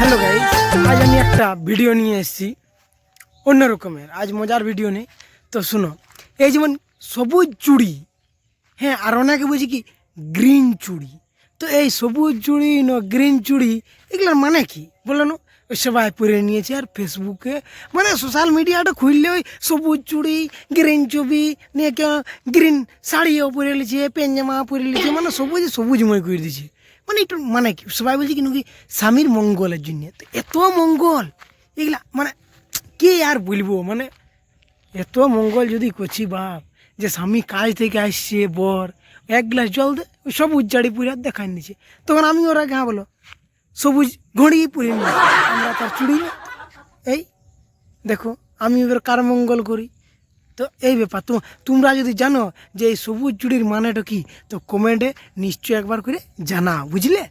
Hello guys আজ আমি একটা ভিডিও নিয়ে এসেছি। অন্য রকমের। আজ মজার ভিডিও নেই। তো শুনো, এই যেমন সবুজ চুড়ি হ্যাঁ আর অনেকে বলছি কি গ্রিন চুড়ি। তো এই সবুজ চুড়ি ন গ্রিন চুড়ি, এগুলোর মানে কি? বলো না। ওই সবাই পরে নিয়েছে আর ফেসবুকে মানে সোশ্যাল মিডিয়াটা খুললে ওই সবুজ চুড়ি গ্রিন ছবি নিয়ে কেউ গ্রিন শাড়িও পরে লিছে পেঞ্জামা পরে লিছে মানে সবুজ, সবুজময় করে দিছে মানে একটু মানে কি, সবাই বলছে কিন্তু কি স্বামীর মঙ্গলের জন্য। তো এত মঙ্গল, এগুলা মানে কে আর বলব মানে এত মঙ্গল যদি করছি বাপ, যে স্বামী কাজ থেকে আসছে, বর, এক গ্লাস জল দে সব উজ্জাড়ি পুরে দেখাই নিচ্ছে তখন আমি ওরা গা বলো সবুজ ঘড়ি পরি না আমরা তার চুড়ি না। এই, দেখো, আমি এবার কার মঙ্গল করি। তো এই ব্যাপার, তো তোমরা যদি জানো যে এই সবুজ চুড়ির মানেটা কি, তো কমেন্টে নিশ্চয়ই একবার করে জানা বুঝলে?